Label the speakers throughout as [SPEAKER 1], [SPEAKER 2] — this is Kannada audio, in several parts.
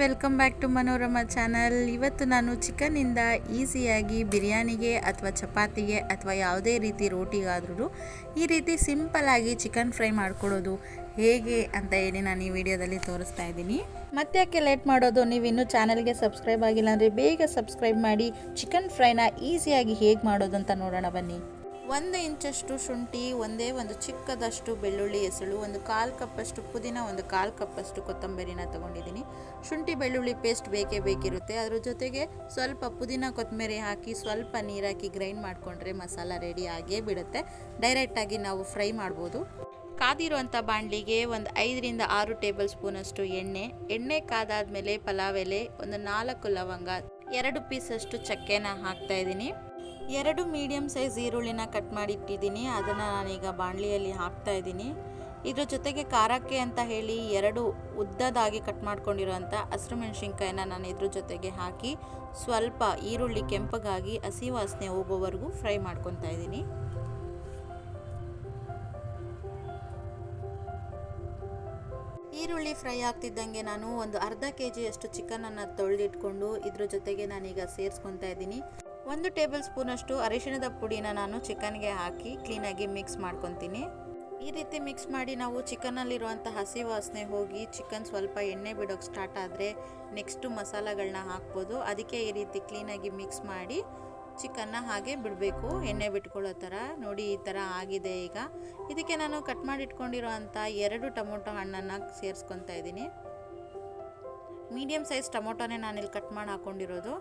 [SPEAKER 1] Welcome back to Manorama channel. ಇವತ್ತು ನಾನು ಚಿಕನಿಂದ ಈಸಿಯಾಗಿ ಬಿರಿಯಾನಿಗೆ ಅಥವಾ ಚಪಾತಿಗೆ ಅಥವಾ ಯಾವುದೇ ರೀತಿ ರೋಟಿಗಾದ್ರೂ ಈ ರೀತಿ ಸಿಂಪಲ್ಲಾಗಿ ಚಿಕನ್ ಫ್ರೈ ಮಾಡ್ಕೊಡೋದು ಹೇಗೆ ಅಂತ ಹೇಳಿ ನಾನು ಈ ವಿಡಿಯೋದಲ್ಲಿ ತೋರಿಸ್ತಾ ಇದ್ದೀನಿ. ಮತ್ತೆ ಯಾಕೆ ಲೇಟ್ ಮಾಡೋದು? ನೀವು ಇನ್ನೂ ಚಾನಲ್ಗೆ ಸಬ್ಸ್ಕ್ರೈಬ್ ಆಗಿಲ್ಲ ಅಂದರೆ ಬೇಗ ಸಬ್ಸ್ಕ್ರೈಬ್ ಮಾಡಿ ಚಿಕನ್ ಫ್ರೈನ ಈಸಿಯಾಗಿ ಹೇಗೆ ಮಾಡೋದು ಅಂತ ನೋಡೋಣ ಬನ್ನಿ. ಒಂದು ಇಂಚಷ್ಟು ಶುಂಠಿ, ಒಂದೇ ಒಂದು ಚಿಕ್ಕದಷ್ಟು ಬೆಳ್ಳುಳ್ಳಿ ಹೆಸಳು, ಒಂದು ಕಾಲು ಕಪ್ಪಷ್ಟು ಪುದೀನ, ಒಂದು ಕಾಲು ಕಪ್ಪಷ್ಟು ಕೊತ್ತಂಬರಿನ ತಗೊಂಡಿದ್ದೀನಿ. ಶುಂಠಿ, ಬೆಳ್ಳುಳ್ಳಿ ಪೇಸ್ಟ್ ಬೇಕೇ ಬೇಕಿರುತ್ತೆ. ಅದ್ರ ಜೊತೆಗೆ ಸ್ವಲ್ಪ ಪುದೀನ ಕೊತ್ತಂಬರಿ ಹಾಕಿ ಸ್ವಲ್ಪ ನೀರಾಕಿ ಗ್ರೈಂಡ್ ಮಾಡಿಕೊಂಡ್ರೆ ಮಸಾಲ ರೆಡಿ ಆಗೇ ಬಿಡುತ್ತೆ. ಡೈರೆಕ್ಟಾಗಿ ನಾವು ಫ್ರೈ ಮಾಡ್ಬೋದು. ಕಾದಿರುವಂಥ ಬಾಣಲಿಗೆ ಒಂದು ಐದರಿಂದ ಆರು ಟೇಬಲ್ ಸ್ಪೂನಷ್ಟು ಎಣ್ಣೆ. ಎಣ್ಣೆ ಕಾದಾದ್ಮೇಲೆ ಪಲಾವ್ ಎಲೆ, ಒಂದು ನಾಲ್ಕು ಲವಂಗ, ಎರಡು ಪೀಸಷ್ಟು ಚಕ್ಕೆನ ಹಾಕ್ತಾ ಇದ್ದೀನಿ. ಎರಡು ಮೀಡಿಯಮ್ ಸೈಜ್ ಈರುಳ್ಳಿನ ಕಟ್ ಮಾಡಿ ಇಟ್ಟಿದ್ದೀನಿ ಅದನ್ನು ನಾನೀಗ ಬಾಣಲಿಯಲ್ಲಿ ಹಾಕ್ತಾ ಇದ್ದೀನಿ. ಇದ್ರ ಜೊತೆಗೆ ಖಾರಕ್ಕೆ ಅಂತ ಹೇಳಿ ಎರಡು ಉದ್ದದಾಗಿ ಕಟ್ ಮಾಡ್ಕೊಂಡಿರುವಂಥ ಹಸಿರು ಮೆಣಸಿನ್ಕಾಯಿನ ನಾನು ಇದ್ರ ಜೊತೆಗೆ ಹಾಕಿ ಸ್ವಲ್ಪ ಈರುಳ್ಳಿ ಕೆಂಪಗಾಗಿ ಹಸಿ ವಾಸನೆ ಹೋಗೋವರೆಗೂ ಫ್ರೈ ಮಾಡ್ಕೊತಾ ಇದ್ದೀನಿ. ಈರುಳ್ಳಿ ಫ್ರೈ ಆಗ್ತಿದ್ದಂಗೆ ನಾನು ಒಂದು ಅರ್ಧ ಕೆ ಜಿಯಷ್ಟು ಚಿಕನನ್ನು ತೊಳೆದಿಟ್ಕೊಂಡು ಇದ್ರ ಜೊತೆಗೆ ನಾನೀಗ ಸೇರಿಸ್ಕೊತಾ ಇದ್ದೀನಿ. ಒಂದು ಟೇಬಲ್ ಸ್ಪೂನಷ್ಟು ಅರಿಶಿಣದ ಪುಡಿನ ನಾನು ಚಿಕನ್ಗೆ ಹಾಕಿ ಕ್ಲೀನಾಗಿ ಮಿಕ್ಸ್ ಮಾಡ್ಕೊತೀನಿ. ಈ ರೀತಿ ಮಿಕ್ಸ್ ಮಾಡಿ ನಾವು ಚಿಕನ್ನಲ್ಲಿರುವಂಥ ಹಸಿ ವಾಸನೆ ಹೋಗಿ ಚಿಕನ್ ಸ್ವಲ್ಪ ಎಣ್ಣೆ ಬಿಡೋಕ್ಕೆ ಸ್ಟಾರ್ಟ್ ಆದರೆ ನೆಕ್ಸ್ಟು ಮಸಾಲಗಳನ್ನ ಹಾಕ್ಬೋದು. ಅದಕ್ಕೆ ಈ ರೀತಿ ಕ್ಲೀನಾಗಿ ಮಿಕ್ಸ್ ಮಾಡಿ ಚಿಕನ್ನ ಹಾಗೆ ಬಿಡಬೇಕು. ಎಣ್ಣೆ ಬಿಟ್ಕೊಳ್ಳೋ ಥರ. ನೋಡಿ, ಈ ಥರ ಆಗಿದೆ ಈಗ. ಇದಕ್ಕೆ ನಾನು ಕಟ್ ಮಾಡಿ ಇಟ್ಕೊಂಡಿರೋ ಅಂಥ ಎರಡು ಟೊಮೊಟೊ ಹಣ್ಣನ್ನು ಸೇರಿಸ್ಕೊತಾ ಇದ್ದೀನಿ. ಮೀಡಿಯಮ್ ಸೈಜ್ ಟೊಮೊಟೊನೇ ನಾನಿಲ್ಲಿ ಕಟ್ ಮಾಡಿ ಹಾಕ್ಕೊಂಡಿರೋದು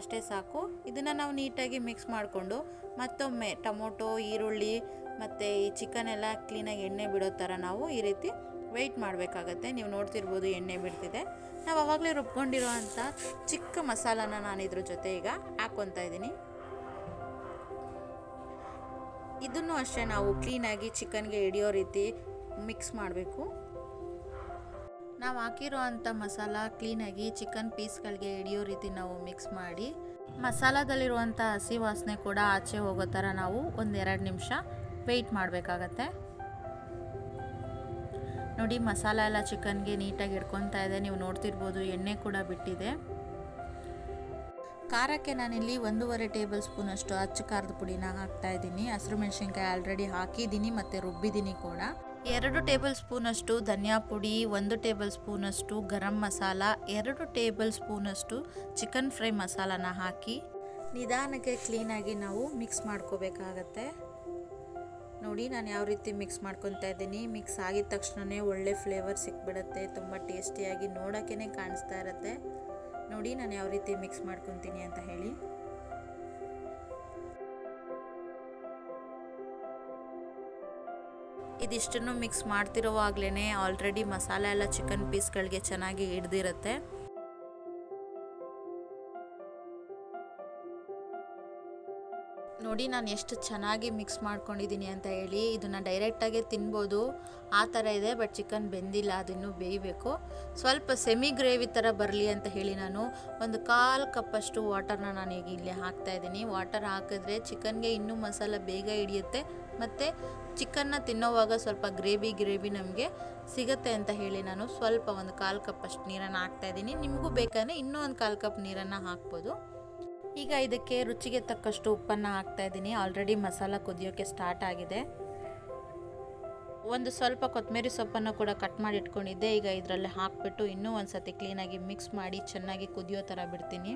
[SPEAKER 1] ಅಷ್ಟೇ ಸಾಕು. ಇದನ್ನು ನಾವು ನೀಟಾಗಿ ಮಿಕ್ಸ್ ಮಾಡಿಕೊಂಡು ಮತ್ತೊಮ್ಮೆ ಟೊಮೊಟೊ, ಈರುಳ್ಳಿ ಮತ್ತು ಈ ಚಿಕನ್ ಎಲ್ಲ ಕ್ಲೀನಾಗಿ ಎಣ್ಣೆ ಬಿಡೋ ಥರ ನಾವು ಈ ರೀತಿ ವೆಯ್ಟ್ ಮಾಡಬೇಕಾಗತ್ತೆ. ನೀವು ನೋಡ್ತಿರ್ಬೋದು ಎಣ್ಣೆ ಬಿಡ್ತಿದೆ. ನಾವು ಅವಾಗಲೇ ರುಬ್ಕೊಂಡಿರೋ ಅಂಥ ಚಿಕ್ಕ ಮಸಾಲಾನ ನಾನು ಇದ್ರ ಜೊತೆ ಈಗ ಹಾಕ್ಕೊತಾ ಇದ್ದೀನಿ. ಇದನ್ನು ಅಷ್ಟೇ ನಾವು ಕ್ಲೀನಾಗಿ ಚಿಕನ್ಗೆ ಹಿಡಿಯೋ ರೀತಿ ಮಿಕ್ಸ್ ಮಾಡಬೇಕು. ನಾವು ಹಾಕಿರೋ ಅಂಥ ಮಸಾಲ ಕ್ಲೀನಾಗಿ ಚಿಕನ್ ಪೀಸ್ಗಳಿಗೆ ಹಿಡಿಯೋ ರೀತಿ ನಾವು ಮಿಕ್ಸ್ ಮಾಡಿ ಮಸಾಲದಲ್ಲಿರುವಂಥ ಹಸಿ ವಾಸನೆ ಕೂಡ ಆಚೆ ಹೋಗೋ ಥರ ನಾವು ಒಂದೆರಡು ನಿಮಿಷ ವೆಯ್ಟ್ ಮಾಡಬೇಕಾಗತ್ತೆ. ನೋಡಿ ಮಸಾಲ ಎಲ್ಲ ಚಿಕನ್ಗೆ ನೀಟಾಗಿ ಹಿಡ್ಕೊತಾ ಇದೆ, ನೀವು ನೋಡ್ತಿರ್ಬೋದು ಎಣ್ಣೆ ಕೂಡ ಬಿಟ್ಟಿದೆ. ಖಾರಕ್ಕೆ ನಾನಿಲ್ಲಿ ಒಂದೂವರೆ ಟೇಬಲ್ ಸ್ಪೂನಷ್ಟು ಅಚ್ಚು ಖಾರದ ಪುಡಿನ ಹಾಕ್ತಾ ಇದ್ದೀನಿ. ಹಸಿರು ಮೆಣಸಿನ್ಕಾಯಿ ಆಲ್ರೆಡಿ ಹಾಕಿದ್ದೀನಿ ಮತ್ತು ರುಬ್ಬಿದ್ದೀನಿ ಕೂಡ. ಎರಡು ಟೇಬಲ್ ಸ್ಪೂನಷ್ಟು ಧನಿಯಾ ಪುಡಿ, ಒಂದು ಟೇಬಲ್ ಸ್ಪೂನಷ್ಟು ಗರಂ ಮಸಾಲ, ಎರಡು ಟೇಬಲ್ ಸ್ಪೂನಷ್ಟು ಚಿಕನ್ ಫ್ರೈ ಮಸಾಲಾನ ಹಾಕಿ ನಿಧಾನಕ್ಕೆ ಕ್ಲೀನಾಗಿ ನಾವು ಮಿಕ್ಸ್ ಮಾಡ್ಕೋಬೇಕಾಗತ್ತೆ. ನೋಡಿ ನಾನು ಯಾವ ರೀತಿ ಮಿಕ್ಸ್ ಮಾಡ್ಕೊತಾ ಇದ್ದೀನಿ. ಮಿಕ್ಸ್ ಆಗಿದ ತಕ್ಷಣವೇ ಒಳ್ಳೆ ಫ್ಲೇವರ್ ಸಿಕ್ಬಿಡುತ್ತೆ, ತುಂಬ ಟೇಸ್ಟಿಯಾಗಿ ನೋಡೋಕ್ಕೇ ಕಾಣಿಸ್ತಾ ಇರುತ್ತೆ. ನೋಡಿ ನಾನು ಯಾವ ರೀತಿ ಮಿಕ್ಸ್ ಮಾಡ್ಕೊತೀನಿ ಅಂತ ಹೇಳಿ. ಇದಿಷ್ಟನ್ನು ಮಿಕ್ಸ್ ಮಾಡ್ತಿರೋವಾಗ್ಲೇ ಆಲ್ರೆಡಿ ಮಸಾಲೆ ಎಲ್ಲ ಚಿಕನ್ ಪೀಸ್ಗಳಿಗೆ ಚೆನ್ನಾಗಿ ಹಿಡ್ದಿರುತ್ತೆ. ನೋಡಿ, ನಾನು ಎಷ್ಟು ಚೆನ್ನಾಗಿ ಮಿಕ್ಸ್ ಮಾಡ್ಕೊಂಡಿದ್ದೀನಿ ಅಂತ ಹೇಳಿ ಇದನ್ನು ಡೈರೆಕ್ಟಾಗೆ ತಿನ್ಬೋದು. ಆ ಥರ ಇದೆ, ಬಟ್ ಚಿಕನ್ ಬೆಂದಿಲ್ಲ, ಅದನ್ನು ಬೇಯಬೇಕು. ಸ್ವಲ್ಪ ಸೆಮಿ ಗ್ರೇವಿ ಥರ ಬರಲಿ ಅಂತ ಹೇಳಿ ನಾನು ಒಂದು ಕಾಲು ಕಪ್ಪಷ್ಟು ವಾಟರ್ನ ನಾನು ಈಗ ಇಲ್ಲಿ ಹಾಕ್ತಾ ಇದ್ದೀನಿ. ವಾಟರ್ ಹಾಕಿದ್ರೆ ಚಿಕನ್ಗೆ ಇನ್ನೂ ಮಸಾಲ ಬೇಗ ಹಿಡಿಯುತ್ತೆ. ಮತ್ತು ಚಿಕನ್ನ ತಿನ್ನೋವಾಗ ಸ್ವಲ್ಪ ಗ್ರೇವಿ ಗ್ರೇವಿ ನಮಗೆ ಸಿಗುತ್ತೆ ಅಂತ ಹೇಳಿ ನಾನು ಸ್ವಲ್ಪ ಒಂದು ಕಾಲು ಕಪ್ಪಷ್ಟು ನೀರನ್ನು ಹಾಕ್ತಾ ಇದ್ದೀನಿ. ನಿಮಗೂ ಬೇಕಾದ್ರೆ ಇನ್ನೂ ಒಂದು ಕಾಲು ಕಪ್ ನೀರನ್ನು ಹಾಕ್ಬೋದು. ಈಗ ಇದಕ್ಕೆ ರುಚಿಗೆ ತಕ್ಕಷ್ಟು ಉಪ್ಪನ್ನು ಹಾಕ್ತಾ ಇದ್ದೀನಿ. ಆಲ್ರೆಡಿ ಮಸಾಲ ಕುದಿಯೋಕ್ಕೆ ಸ್ಟಾರ್ಟ್ ಆಗಿದೆ. ಒಂದು ಸ್ವಲ್ಪ ಕೊತ್ತಂಬರಿ ಸೊಪ್ಪನ್ನು ಕೂಡ ಕಟ್ ಮಾಡಿ ಇಟ್ಕೊಂಡಿದ್ದೆ. ಈಗ ಇದರಲ್ಲಿ ಹಾಕ್ಬಿಟ್ಟು ಇನ್ನೂ ಒಂದು ಸತಿ ಕ್ಲೀನಾಗಿ ಮಿಕ್ಸ್ ಮಾಡಿ ಚೆನ್ನಾಗಿ ಕುದಿಯೋ ಥರ ಬಿಡ್ತೀನಿ.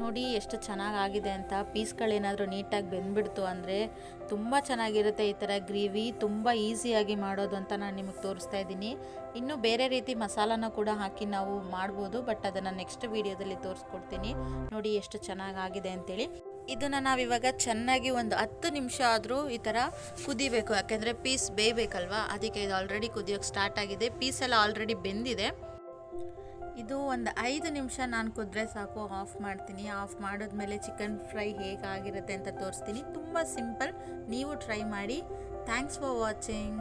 [SPEAKER 1] ನೋಡಿ ಎಷ್ಟು ಚೆನ್ನಾಗಾಗಿದೆ ಅಂತ ಪೀಸ್ಗಳೇನಾದರೂ ನೀಟಾಗಿ ಬೆಂದ್ಬಿಡ್ತು ಅಂದರೆ ತುಂಬ ಚೆನ್ನಾಗಿರುತ್ತೆ ಈ ಥರ ಗ್ರೇವಿ, ತುಂಬ ಈಸಿಯಾಗಿ ಮಾಡೋದು ಅಂತ ನಾನು ನಿಮಗೆ ತೋರಿಸ್ತಾ ಇದ್ದೀನಿ. ಇನ್ನೂ ಬೇರೆ ರೀತಿ ಮಸಾಲಾನ ಕೂಡ ಹಾಕಿ ನಾವು ಮಾಡ್ಬೋದು, ಬಟ್ ಅದನ್ನು ನೆಕ್ಸ್ಟ್ ವೀಡಿಯೋದಲ್ಲಿ ತೋರಿಸ್ಕೊಡ್ತೀನಿ. ನೋಡಿ ಎಷ್ಟು ಚೆನ್ನಾಗಾಗಿದೆ ಅಂತೇಳಿ. ಇದನ್ನು ನಾವಿವಾಗ ಚೆನ್ನಾಗಿ ಒಂದು ಹತ್ತು ನಿಮಿಷ ಆದರೂ ಈ ಥರ ಕುದಿಬೇಕು, ಯಾಕೆಂದರೆ ಪೀಸ್ ಬೇಯಬೇಕಲ್ವಾ? ಅದಕ್ಕೆ ಇದು ಆಲ್ರೆಡಿ ಕುದಿಯೋಕ್ಕೆ ಸ್ಟಾರ್ಟ್ ಆಗಿದೆ. ಪೀಸೆಲ್ಲ ಆಲ್ರೆಡಿ ಬೆಂದಿದೆ. ಇದು ಒಂದು ಐದು ನಿಮಿಷ ನಾನು ಕುದ್ರೆ ಸಾಕು, ಆಫ್ ಮಾಡ್ತೀನಿ. ಆಫ್ ಮಾಡಿದ್ಮೇಲೆ ಚಿಕನ್ ಫ್ರೈ ಹೇಗಾಗಿರುತ್ತೆ ಅಂತ ತೋರಿಸ್ತೀನಿ. ತುಂಬ ಸಿಂಪಲ್, ನೀವು ಟ್ರೈ ಮಾಡಿ. Thanks for watching.